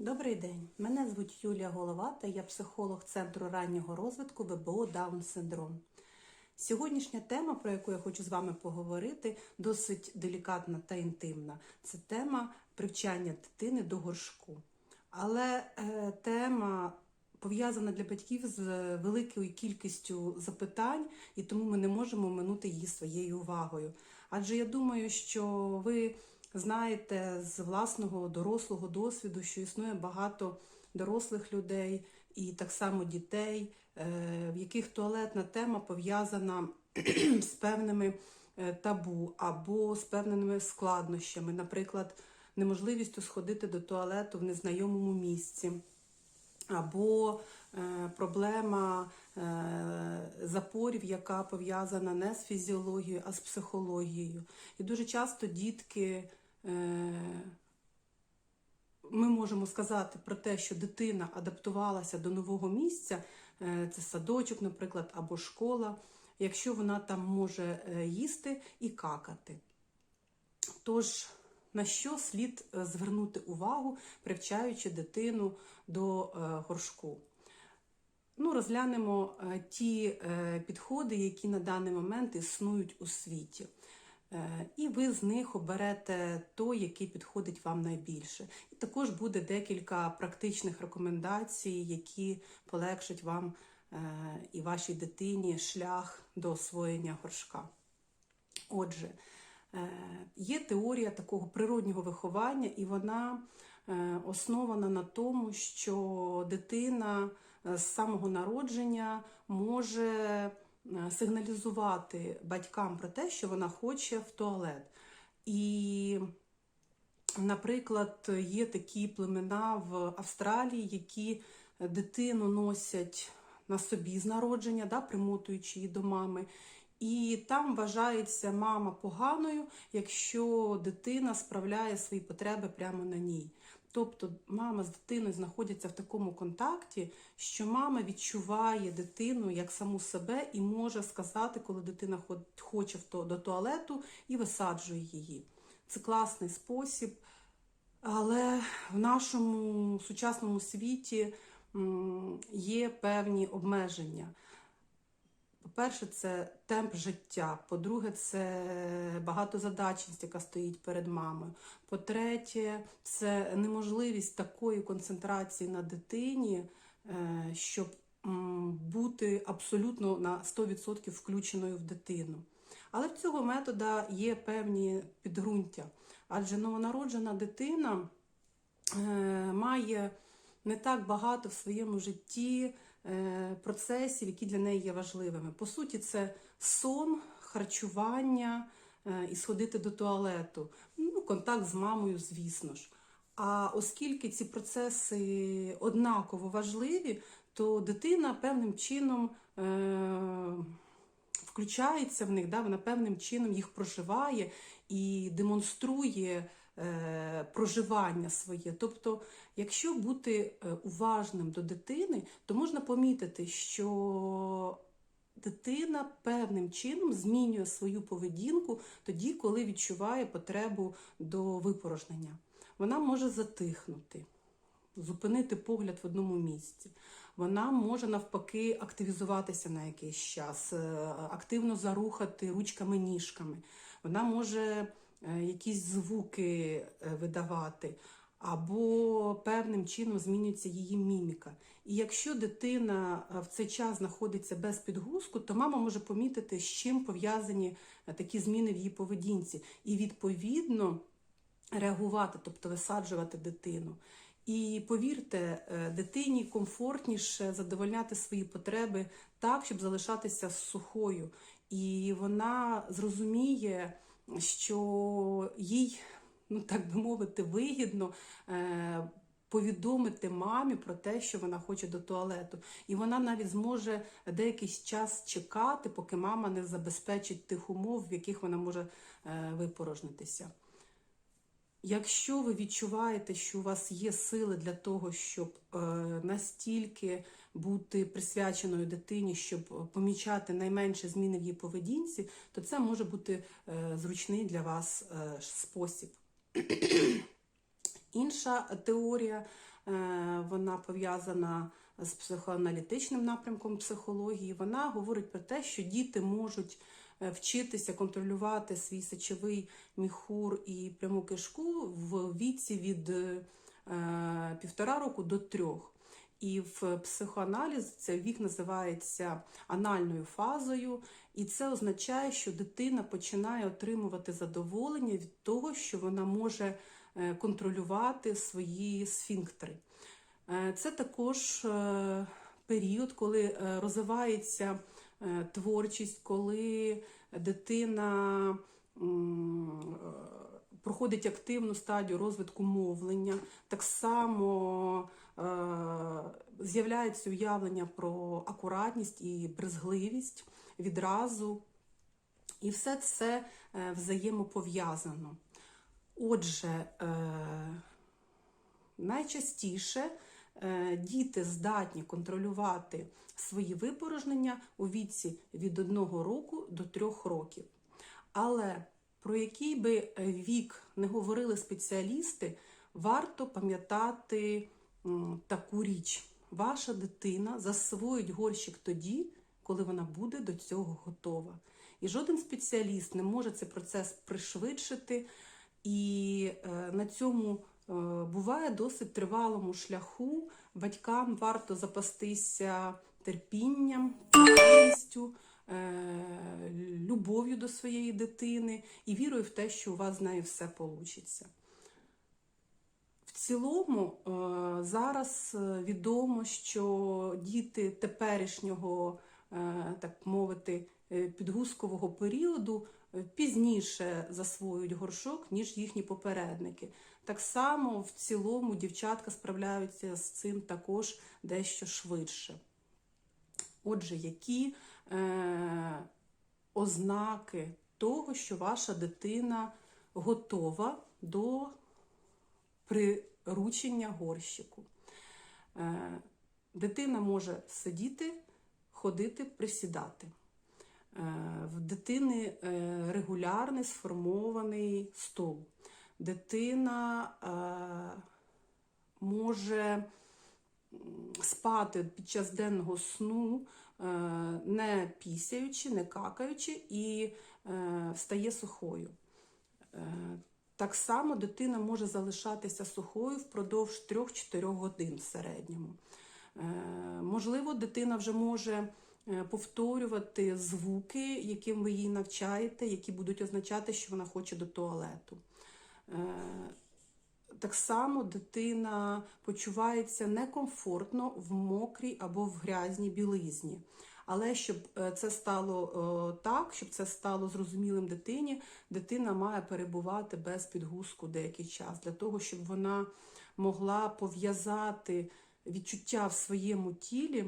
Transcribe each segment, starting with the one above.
Добрий день, мене звуть Юлія Головата, я психолог Центру раннього розвитку ВБО Даун синдром. Сьогоднішня тема, про яку я хочу з вами поговорити, досить делікатна та інтимна. Це тема привчання дитини до горшку. Але е, тема пов'язана для батьків з великою кількістю запитань, і тому ми не можемо минути її своєю увагою. Адже я думаю, що ви знаєте з власного дорослого досвіду, що існує багато дорослих людей і так само дітей, е, в яких туалетна тема пов'язана з певними е, табу або з певними складнощами, наприклад, неможливістю сходити до туалету в незнайомому місці. Або е, проблема е, запорів, яка пов'язана не з фізіологією, а з психологією. І дуже часто дітки, ми можемо сказати про те, що дитина адаптувалася до нового місця, е, це садочок, наприклад, або школа, якщо вона там може е, їсти і какати. Тож, на що слід е, звернути увагу, привчаючи дитину до е, горшку? Ну, розглянемо е, ті е, підходи, які на даний момент існують у світі. Е, І ви з них оберете той, який підходить вам найбільше. І також буде декілька практичних рекомендацій, які полегшать вам е, і вашій дитині шлях до освоєння горшка. Отже, е, є теорія такого природнього виховання, і вона основана на тому, що дитина з самого народження може сигналізувати батькам про те, що вона хоче в туалет. І, наприклад, є такі племена в Австралії, які дитину носять на собі з народження, да, примотуючи її до мами. І там вважається мама поганою, якщо дитина справляє свої потреби прямо на ній. Тобто мама з дитиною знаходяться в такому контакті, що мама відчуває дитину як саму себе і може сказати, коли дитина хоче до туалету і висаджує її. Це класний спосіб, але в нашому сучасному світі є певні обмеження. По-перше, це темп життя. По-друге, це багатозадачність, яка стоїть перед мамою. По-третє, це неможливість такої концентрації на дитині, е, щоб бути абсолютно на 100% включеною в дитину. Але в цього метода є певні підґрунтя, адже новонароджена дитина е, має не так багато в своєму житті процесів, які для неї є важливими. По суті, це сон, харчування е, і сходити до туалету. Ну, контакт з мамою, звісно ж. А оскільки ці процеси однаково важливі, то дитина певним чином е, включається в них, да, вона певним чином їх проживає і демонструє е, проживання своє. Тобто, якщо бути е, уважним до дитини, то можна помітити, що дитина певним чином змінює свою поведінку тоді, коли відчуває потребу до випорожнення. Вона може затихнути, зупинити погляд в одному місці. Вона може навпаки активізуватися на якийсь час, е, активно зарухати ручками-ніжками. Вона може е, якісь звуки е, видавати, або певним чином змінюється її міміка. І якщо дитина е, в цей час знаходиться без підгузку, то мама може помітити, з чим пов'язані е, такі зміни в її поведінці, і відповідно реагувати, тобто висаджувати дитину. І повірте, е, дитині комфортніше задовольняти свої потреби так, щоб залишатися сухою. І вона зрозуміє, що їй, ну так би мовити, вигідно. е, Повідомити мамі про те, що вона хоче до туалету, і вона навіть зможе деякий час чекати, поки мама не забезпечить тих умов, в яких вона може е, випорожнитися. Якщо ви відчуваєте, що у вас є сили для того, щоб е, настільки бути присвяченою дитині, щоб помічати найменші зміни в її поведінці, то це може бути е, зручний для вас е, спосіб. Інша теорія е, вона пов'язана з психоаналітичним напрямком психології. Вона говорить про те, що діти можуть е, вчитися контролювати свій сечовий міхур і пряму кишку в віці від е, півтора року до трьох. І в психоаналіз цей вік називається анальною фазою, і це означає, що дитина починає отримувати задоволення від того, що вона може е, контролювати свої сфінктери. Е, Це також е, період, коли розвивається творчість, коли дитина проходить активну стадію розвитку мовлення. Так само з'являється уявлення про акуратність і брезгливість відразу. І все це е, взаємопов'язано. Отже, е, найчастіше е, діти здатні контролювати свої випорожнення у віці від 1 року до 3 років. Але про який би е, вік не говорили спеціалісти, варто пам'ятати таку річ. Ваша дитина засвоїть горщик тоді, коли вона буде до цього готова. І жоден спеціаліст не може цей процес пришвидшити. І е, на цьому е, буває досить тривалому шляху. Батькам варто запастися терпінням, терпімістю, е, любов'ю до своєї дитини і вірою в те, що у вас з нею все вийде. Цілому е, зараз е, відомо, що діти теперішнього, е, так мовити, підгузкового періоду пізніше засвоюють горшок, ніж їхні попередники. Так само в цілому дівчатка справляються з цим також дещо швидше. Отже, які е, ознаки того, що ваша дитина готова до приручення горщику. Е, Дитина може сидіти, ходити, присідати. Е, В дитини е, регулярний сформований стол. Дитина може спати під час денного сну, не пісяючи, не какаючи, і стає сухою. Так само дитина може залишатися сухою впродовж 3-4 годин в середньому. Е, Можливо, дитина вже може е, повторювати звуки, яким ви її навчаєте, які будуть означати, що вона хоче до туалету. Е, Так само дитина почувається некомфортно в мокрій або в грязній білизні. Але щоб е, це стало е, так, щоб це стало зрозумілим дитині, дитина має перебувати без підгузку деякий час для того, щоб вона могла пов'язати відчуття в своєму тілі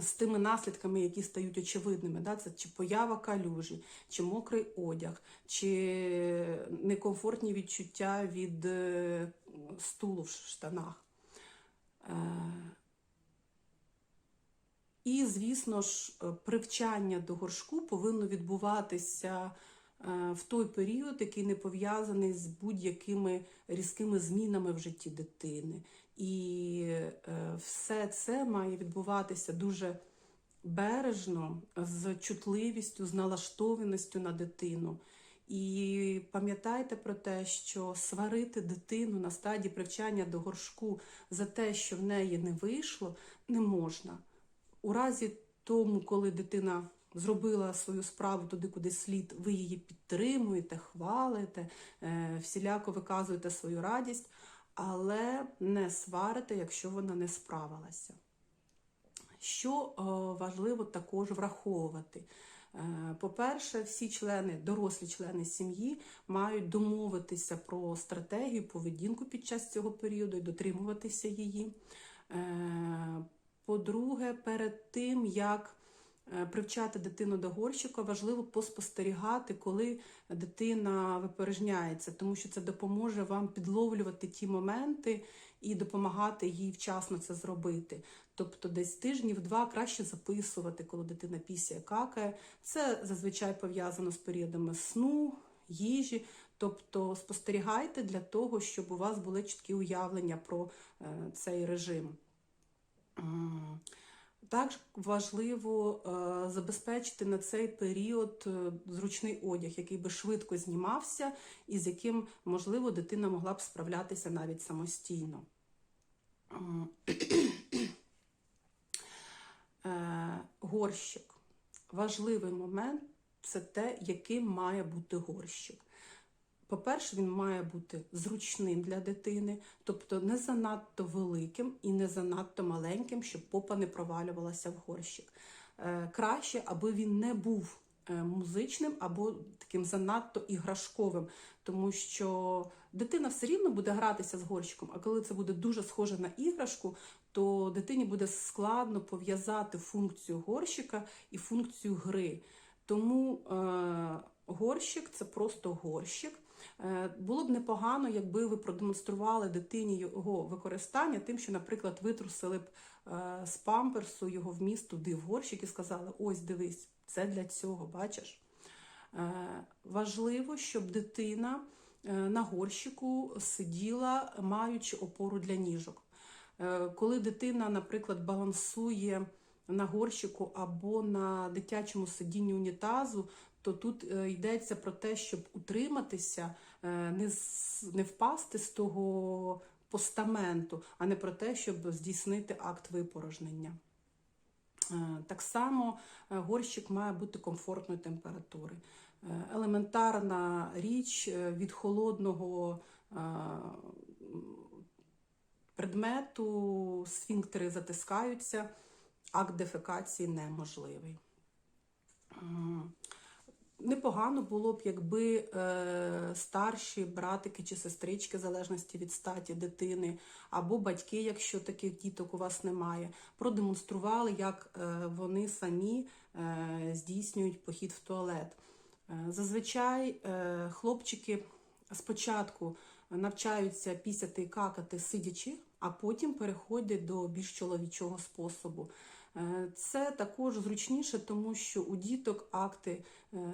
з тими наслідками, які стають очевидними. Да? Це чи поява калюжі, чи мокрий одяг, чи некомфортні відчуття від е, стулу в штанах. І, звісно ж, е, привчання до горшку повинно відбуватися е, в той період, який не пов'язаний з будь-якими різкими змінами в житті дитини. І е, все це має відбуватися дуже бережно, з чутливістю, з налаштованістю на дитину. І пам'ятайте про те, що сварити дитину на стадії привчання до горшку за те, що в неї не вийшло, не можна. У разі тому, коли дитина зробила свою справу туди, куди слід, ви її підтримуєте, хвалите, е, всіляко виказуєте свою радість, але не сварите, якщо вона не справилася. Що е, важливо також враховувати? Е, По-перше, всі члени, дорослі члени сім'ї мають домовитися про стратегію, поведінку під час цього періоду і дотримуватися її. По-друге, перед тим, як е, привчати дитину до горщика, важливо поспостерігати, коли дитина випорожняється, тому що це допоможе вам підловлювати ті моменти і допомагати їй вчасно це зробити. Тобто десь тижнів два краще записувати, коли дитина пісяє какає. Це зазвичай пов'язано з періодами сну, їжі, Тобто спостерігайте для того, щоб у вас були чіткі уявлення про е, цей режим. Також важливо е, забезпечити на цей період е, зручний одяг, який би швидко знімався і з яким, можливо, дитина могла б справлятися навіть самостійно. Е, Горщик. Важливий момент це те, яким має бути горщик. По-перше, він має бути зручним для дитини, тобто не занадто великим і не занадто маленьким, щоб попа не провалювалася в горщик. Е, Краще, аби він не був е, музичним або таким занадто іграшковим, тому що дитина все рівно буде гратися з горщиком, а коли це буде дуже схоже на іграшку, то дитині буде складно пов'язати функцію горщика і функцію гри. Тому е, горщик це просто горщик. Е, Було б непогано, якби ви продемонстрували дитині його використання, тим, що, наприклад, витрусили б е, з памперсу його вміст туди в горщик і сказали: ось дивись, це для цього, бачиш. Е, Важливо, щоб дитина на горщику сиділа, маючи опору для ніжок. Коли дитина, наприклад, балансує на горщику або на дитячому сидінні унітазу, то тут е, йдеться про те, щоб утриматися, е, не, не впасти з того постаменту, а не про те, щоб здійснити акт випорожнення. Е, Так само горщик має бути комфортної температури. Елементарна річ від холодного предмету сфінктери затискаються, акт дефекації неможливий. Непогано було б, якби е, старші братики чи сестрички, в залежності від статі дитини, або батьки, якщо таких діток у вас немає, продемонстрували, як е, вони самі е, здійснюють похід в туалет. Е, зазвичай е, хлопчики спочатку навчаються пісяти і какати сидячи, а потім переходять до більш чоловічого способу. Е, Це також зручніше, тому що у діток акти е,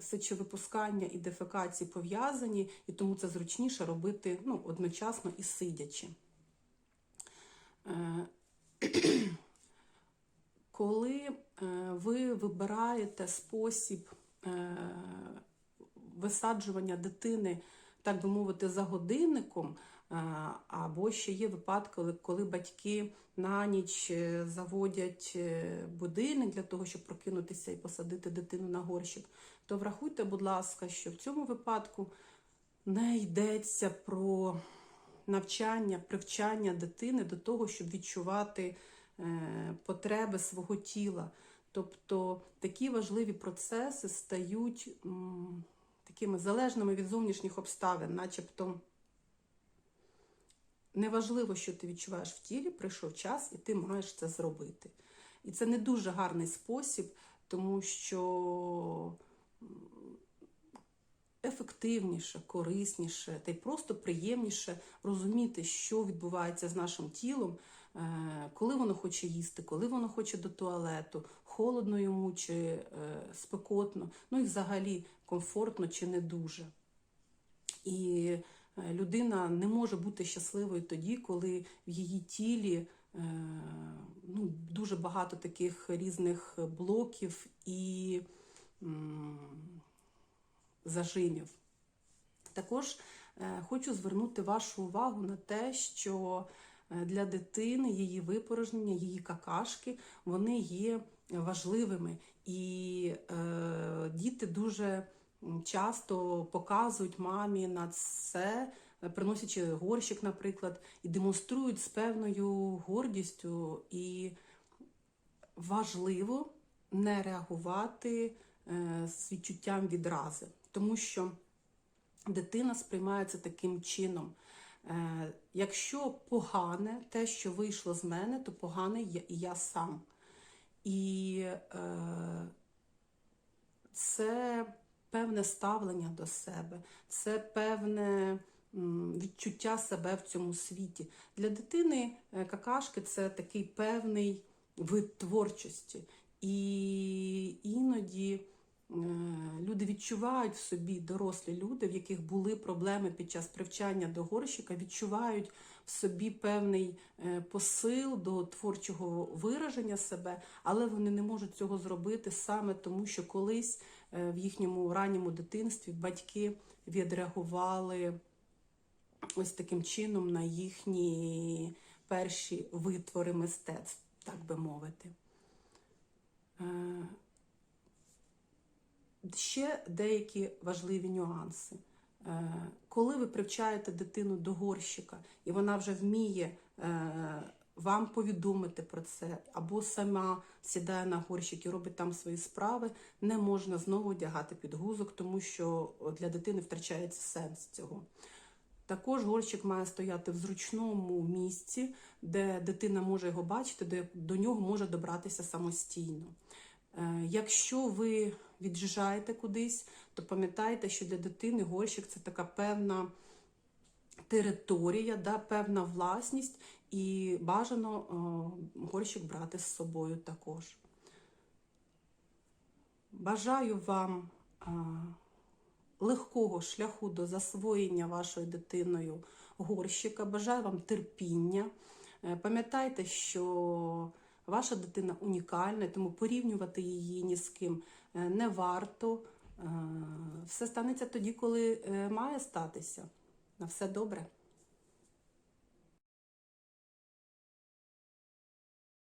сечовипускання і дефекації пов'язані, і тому це зручніше робити ну, одночасно і сидячи. Е, Коли ви вибираєте спосіб висаджування дитини, так би мовити, за годинником, або ще є випадки, коли- батьки на ніч е, заводять е, будильник для того, щоб прокинутися і посадити дитину на горщик, то врахуйте, будь ласка, що в цьому випадку не йдеться про навчання, привчання дитини до того, щоб відчувати е, потреби свого тіла. Тобто такі важливі процеси стають такими залежними від зовнішніх обставин, начебто неважливо, що ти відчуваєш в тілі, прийшов час, і ти маєш це зробити. І це не дуже гарний спосіб, тому що ефективніше, корисніше та й просто приємніше розуміти, що відбувається з нашим тілом, е, коли воно хоче їсти, коли воно хоче до туалету, холодно йому чи е, спекотно, ну і взагалі комфортно чи не дуже. І людина не може бути щасливою тоді, коли в її тілі е, ну, дуже багато таких різних блоків і зажимів. Також е, хочу звернути вашу увагу на те, що е, для дитини її випорожнення, її какашки, вони є важливими. І е, діти дуже часто показують мамі на це, е, приносячи горщик, наприклад, і демонструють з певною гордістю. І важливо не реагувати е, з відчуттям відрази, тому що дитина сприймає це таким чином. Е, Якщо погане те, що вийшло з мене, то погане я і я сам. І е, це певне ставлення до себе, це певне відчуття себе в цьому світі. Для дитини е, какашки це такий певний вид творчості. І іноді люди відчувають в собі, дорослі люди, в яких були проблеми під час привчання до горщика, відчувають в собі певний е, посил до творчого вираження себе, але вони не можуть цього зробити саме тому, що колись е, в їхньому ранньому дитинстві батьки відреагували ось таким чином на їхні перші витвори мистецтв, так би мовити. Ще деякі важливі нюанси. Е, Коли ви привчаєте дитину до горщика, і вона вже вміє е, вам повідомити про це, або сама сідає на горщик і робить там свої справи, не можна знову одягати підгузок, тому що для дитини втрачається сенс цього. Також горщик має стояти в зручному місці, де дитина може його бачити, де до нього може добратися самостійно. Е, Якщо ви від'їжджаєте кудись, то пам'ятайте, що для дитини горщик це така певна територія, да, певна власність, і бажано е, горщик брати з собою також. Бажаю вам е, легкого шляху до засвоєння вашою дитиною горщика. Бажаю вам терпіння. Е, Пам'ятайте, що ваша дитина унікальна, тому порівнювати її ні з ким е, не варто. Е, Все станеться тоді, коли е, має статися. На все добре.